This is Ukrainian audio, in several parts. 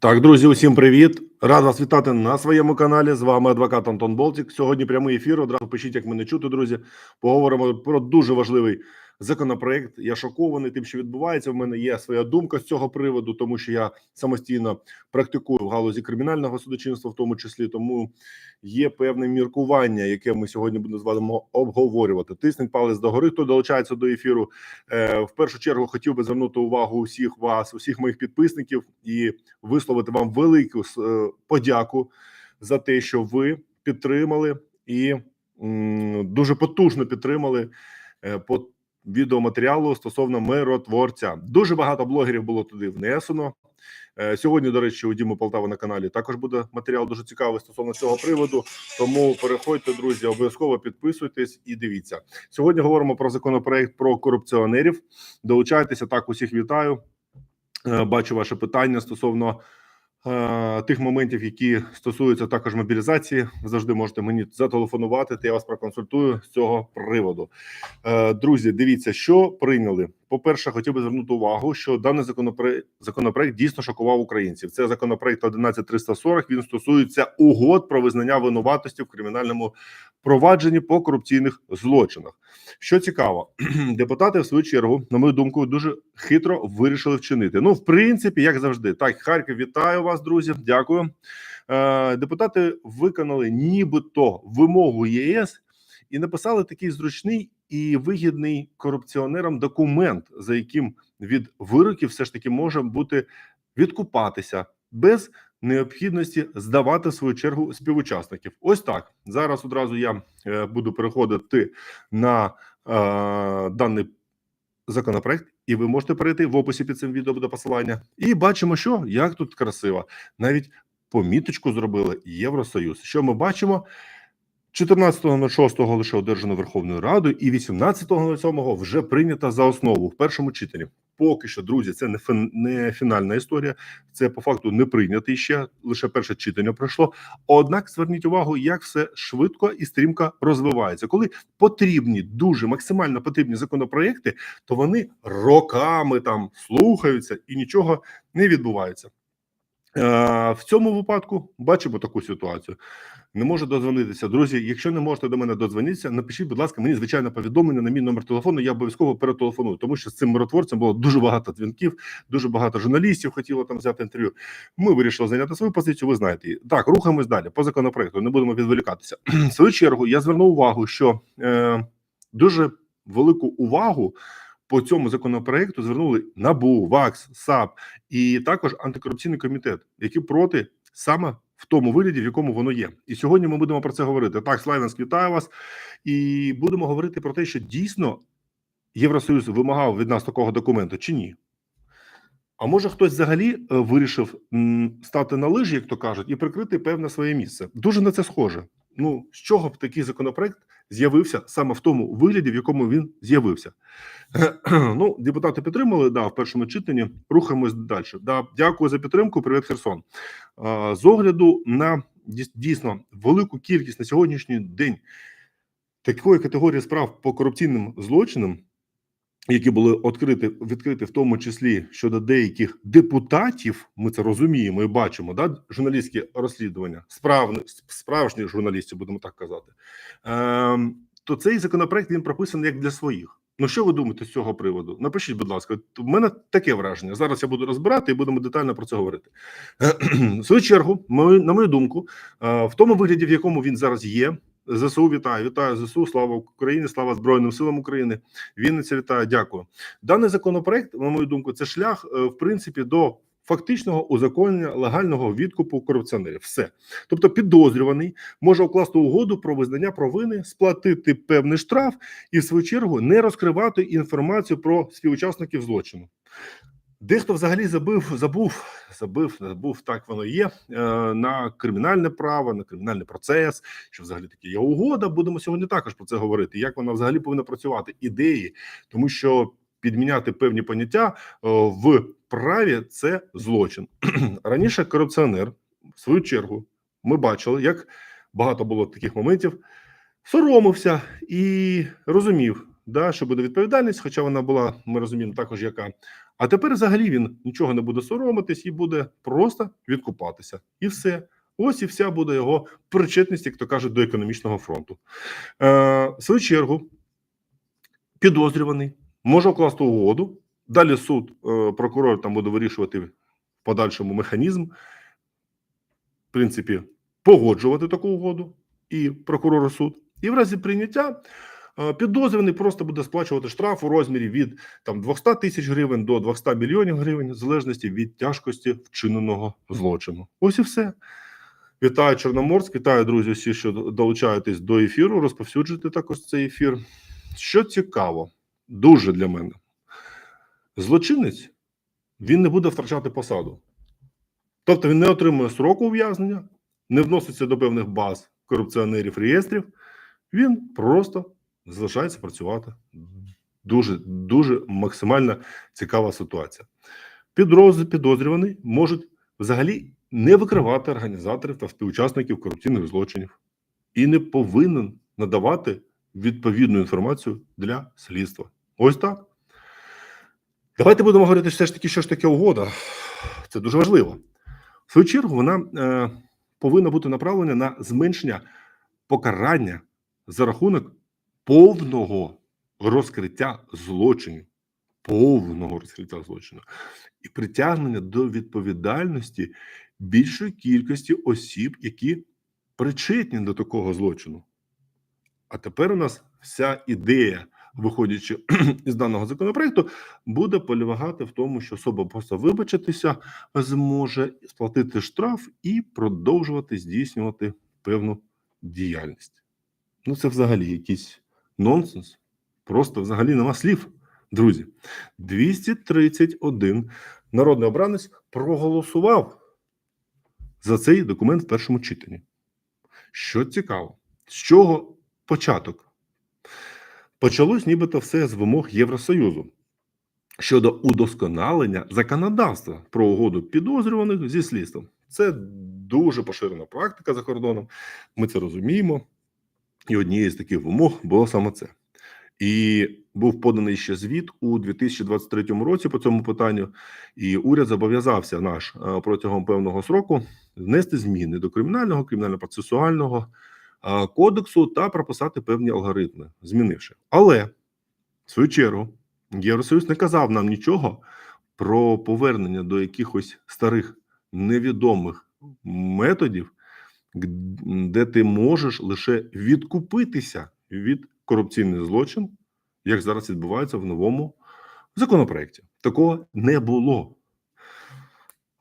Так, друзі, усім привіт! Рад вас вітати на своєму каналі. З вами адвокат Антон Болтік. Сьогодні прямий ефір. Одразу пишіть, як мене чути, друзі. Поговоримо про дуже важливий законопроект. Я шокований тим, що відбувається. У мене є своя думка з цього приводу, тому що я самостійно практикую в галузі кримінального судочинства, в тому числі. Тому є певне міркування, яке ми сьогодні будемо з вами обговорювати. Тисніть палець догори, хто долучається до ефіру. Е, в першу чергу хотів би звернути увагу усіх вас, усіх моїх підписників, і висловити вам велику е, подяку за те, що ви підтримали і дуже потужно підтримали е, по відеоматеріалу стосовно миротворця. Дуже багато блогерів було туди внесено. Е, Сьогодні, до речі, у Діми Полтава на каналі також буде матеріал дуже цікавий стосовно цього приводу. Тому переходьте, друзі, обов'язково підписуйтесь і дивіться. Сьогодні говоримо про законопроект про корупціонерів. Долучайтеся так. Усіх вітаю. Е, Бачу ваше питання стосовно тих моментів, які стосуються також мобілізації. Завжди можете мені зателефонувати. Я вас проконсультую з цього приводу. Е, друзі, дивіться, що прийняли. По перше, хотів би звернути увагу, що даний законопроект, законопроект дійсно шокував українців. Це законопроект 11340, Він стосується угод про визнання винуватості в кримінальному провадженні по корупційних злочинах. Що цікаво, депутати в свою чергу, на мою думку, дуже хитро вирішили вчинити. Ну, в принципі, як завжди, так Харків, вітаю вас, друзі. Дякую. Е, депутати виконали нібито вимогу ЄС і написали такий зручний і вигідний корупціонерам документ, за яким від вироків все ж таки може бути відкупатися без необхідності здавати свою чергу співучасників. Ось так зараз. Одразу я е, буду переходити на е, даний законопроект, і ви можете перейти в описі під цим відео буде посилання. І бачимо, що як тут красиво, навіть поміточку зробили Євросоюз. Що ми бачимо? 14.06 лише одержано Верховною Радою, і 18.07 вже прийнята за основу в першому читанні. Поки що, друзі, це не фін, не фінальна історія. Це по факту не прийнятий ще лише перше читання пройшло. Однак зверніть увагу, як все швидко і стрімко розвивається. Коли потрібні дуже максимально потрібні законопроекти, то вони роками там слухаються і нічого не відбувається. Е, В цьому випадку бачимо таку ситуацію. Не можу дозвонитися. Друзі, якщо не можете до мене додзвонитися, напишіть, будь ласка, мені звичайно повідомлення на мій номер телефону. Я обов'язково перетелефоную, тому що з цим миротворцем було дуже багато дзвінків, дуже багато журналістів хотіло там взяти інтерв'ю. Ми вирішили зайняти свою позицію. Ви знаєте її. Так, рухаємось далі по законопроекту. Не будемо відволікатися. В свою чергу я звернув увагу, що е, дуже велику увагу. По цьому законопроекту звернули НАБУ, ВАКС, САП і також антикорупційний комітет, які проти саме в тому вигляді, в якому воно є. І сьогодні ми будемо про це говорити. Так, Славянськ, вітаю вас, і будемо говорити про те, що дійсно Євросоюз вимагав від нас такого документу чи ні. А може хтось взагалі е, вирішив стати на лижі, як то кажуть, і прикрити певне своє місце. Дуже на це схоже. Ну з чого б такий законопроект з'явився саме в тому вигляді, в якому він з'явився? ну, депутати підтримали да в першому читанні. Рухаємось далі. Да, дякую за підтримку. Привіт, Херсон. З огляду на дійсно велику кількість на сьогоднішній день такої категорії справ по корупційним злочинам, які були відкриті, відкриті в тому числі щодо деяких депутатів, ми це розуміємо і бачимо, да, журналістські розслідування, справні, справжніх журналістів, будемо так казати. Ем, то цей законопроект він прописаний як для своїх. Ну, що ви думаєте з цього приводу? Напишіть, будь ласка, у мене таке враження. Зараз я буду розбирати і будемо детально про це говорити. В свою чергу, на мою думку, е, в тому вигляді, в якому він зараз є, ЗСУ вітаю, вітаю ЗСУ, слава Україні, слава Збройним силам України. Вінниця вітаю, дякую. Даний законопроект, на мою думку, це шлях, е, в принципі, до фактичного узаконення легального відкупу корупціонерів. Все, тобто, підозрюваний може укласти угоду про визнання провини, сплатити певний штраф і в свою чергу не розкривати інформацію про співучасників злочину. Дехто взагалі забив, забув, забив, забув, так воно є е, на кримінальне право, на кримінальний процес, що взагалі таке є угода. Будемо сьогодні також про це говорити. Як вона взагалі повинна працювати? Ідеї, тому що підміняти певні поняття е, в праві це злочин. Раніше корупціонер, в свою чергу, ми бачили, як багато було таких моментів, соромився і розумів, да, що буде відповідальність, хоча вона була, ми розуміємо, також яка А тепер взагалі він нічого не буде соромитись і буде просто відкупатися. І все. Ось і вся буде його причетність, як то кажуть, до економічного фронту. Е, в свою чергу, підозрюваний може укласти угоду. Далі суд, е, прокурор там буде вирішувати в подальшому механізм, в принципі, погоджувати таку угоду і прокурор суд. І в разі прийняття підозрюваний просто буде сплачувати штраф у розмірі від там 200 тисяч гривень до 200 мільйонів гривень, в залежності від тяжкості вчиненого злочину. Ось і все. Вітаю Чорноморськ, вітаю друзі, всі, що долучаєтесь до ефіру. Розповсюджуйте також цей ефір. Що цікаво, дуже для мене. Злочинець він не буде втрачати посаду. Тобто він не отримує сроку ув'язнення, не вноситься до певних баз корупціонерів реєстрів. Він просто залишається працювати. Дуже дуже максимально цікава ситуація. Підозрюваний можуть взагалі не викривати організаторів та співучасників корупційних злочинів і не повинен надавати відповідну інформацію для слідства. Ось так. Давайте будемо говорити все ж таки, що ж таке угода. Це дуже важливо. В свою чергу, вона е, повинна бути направлена на зменшення покарання за рахунок повного розкриття злочинів, повного розкриття злочину і притягнення до відповідальності більшої кількості осіб, які причетні до такого злочину. А тепер у нас вся ідея, виходячи із даного законопроекту, буде полягати в тому, що особа просто вибачитися зможе сплатити штраф і продовжувати здійснювати певну діяльність. Ну, це взагалі якийсь нонсенс. Просто взагалі нема слів. Друзі, 231 народний обранець проголосував за цей документ в першому читанні. Що цікаво, з чого початок? Почалось нібито все з вимог Євросоюзу щодо удосконалення законодавства про угоду підозрюваних зі слідством. Це дуже поширена практика за кордоном. Ми це розуміємо. І однією з таких вимог було саме це. І був поданий ще звіт у 2023 році по цьому питанню, і уряд зобов'язався наш е, протягом певного сроку внести зміни до кримінального, кримінально-процесуального е, кодексу та прописати певні алгоритми, змінивши. Але в свою чергу Євросоюз не казав нам нічого про повернення до якихось старих невідомих методів, де ти можеш лише відкупитися від корупційних злочин, як зараз відбувається в новому законопроекті. Такого не було.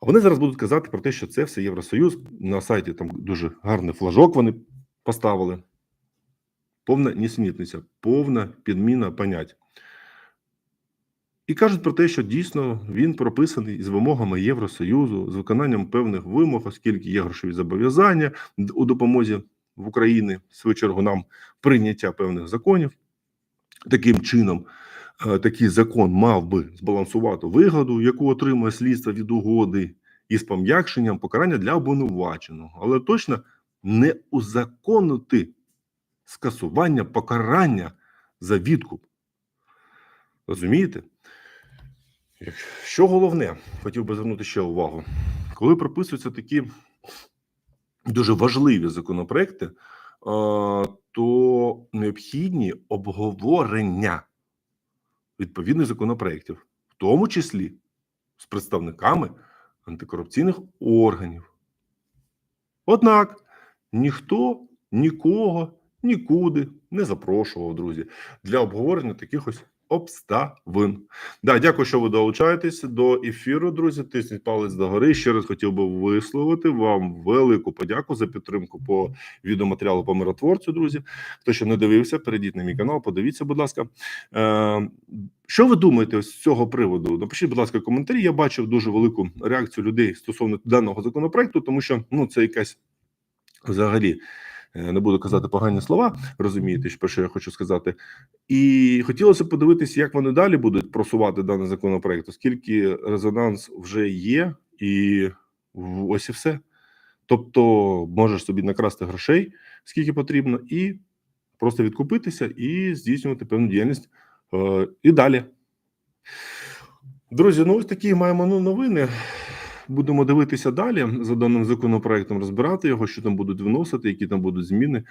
А вони зараз будуть казати про те, що це все Євросоюз. На сайті там дуже гарний флажок вони поставили. Повна нісмітниця, повна підміна понять. І кажуть про те, що дійсно він прописаний з вимогами Євросоюзу, з виконанням певних вимог, оскільки є грошові зобов'язання у допомозі в Україні, в свою чергу, нам прийняття певних законів. Таким чином, е, такий закон мав би збалансувати вигоду, яку отримує слідство від угоди, із пом'якшенням покарання для обвинуваченого, але точно не узаконити скасування покарання за відкуп. Розумієте? Що головне, хотів би звернути ще увагу, коли прописуються такі дуже важливі законопроекти, е, то необхідні обговорення відповідних законопроєктів, в тому числі з представниками антикорупційних органів. Однак ніхто нікого нікуди не запрошував, друзі, для обговорення таких ось обставин. Да, дякую, що ви долучаєтесь до ефіру, друзі. Тисніть палець догори. Ще раз хотів би висловити вам велику подяку за підтримку по відеоматеріалу по миротворцю. Друзі, хто ще не дивився, перейдіть на мій канал. Подивіться, будь ласка. Е, що ви думаєте з цього приводу? Напишіть, будь ласка, коментарі. Я бачив дуже велику реакцію людей стосовно даного законопроекту, тому що ну це якась взагалі. Е, не буду казати погані слова, розумієте, про що я хочу сказати. І хотілося б подивитися, як вони далі будуть просувати даний законопроект, оскільки резонанс вже є, і ось і все. Тобто, можеш собі накрасти грошей, скільки потрібно, і просто відкупитися і здійснювати певну діяльність е, і далі. Друзі, ну ось такі маємо ну, новини. Будемо дивитися далі за даним законопроектом, розбирати його, що там будуть вносити, які там будуть зміни.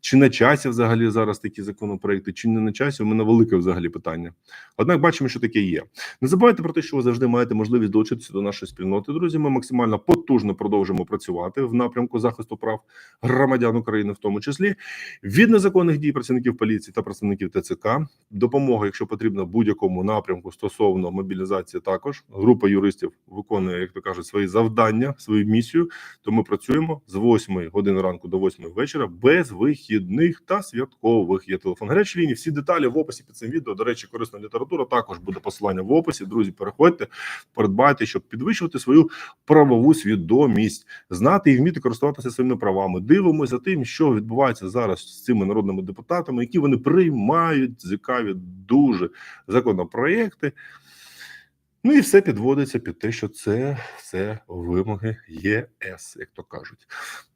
Чи на часі взагалі зараз такі законопроекти, чи не на часі? У мене велике взагалі питання. Однак бачимо, що таке є. Не забувайте про те, що ви завжди маєте можливість долучитися до нашої спільноти. Друзі, ми максимально потужно продовжимо працювати в напрямку захисту прав громадян України, в тому числі від незаконних дій працівників поліції та працівників ТЦК. Допомога, якщо потрібно, будь-якому напрямку стосовно мобілізації. Також група юристів виконує, як то кажуть, свої завдання, свою місію. То ми працюємо з 8 години ранку до 8 вечора без вихідних та святкових. Є телефон гарячої лінії. Всі деталі в описі під цим відео. До речі, корисна література. Також буде посилання в описі. Друзі, переходьте, придбайте, щоб підвищувати свою правову свідомість, знати і вміти користуватися своїми правами. Дивимося за тим, що відбувається зараз з цими народними депутатами, які вони приймають цікаві дуже законопроекти. Ну і все підводиться під те, що це все вимоги ЄС, як то кажуть.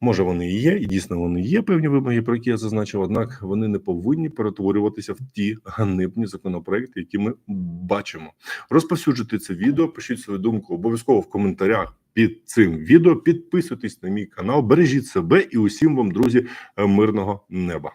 Може, вони і є, і дійсно вони є певні вимоги, про які я зазначив, однак вони не повинні перетворюватися в ті ганебні законопроекти, які ми бачимо. Розповсюджуйте це відео, пишіть свою думку обов'язково в коментарях під цим відео. Підписуйтесь на мій канал, бережіть себе і усім вам, друзі, мирного неба.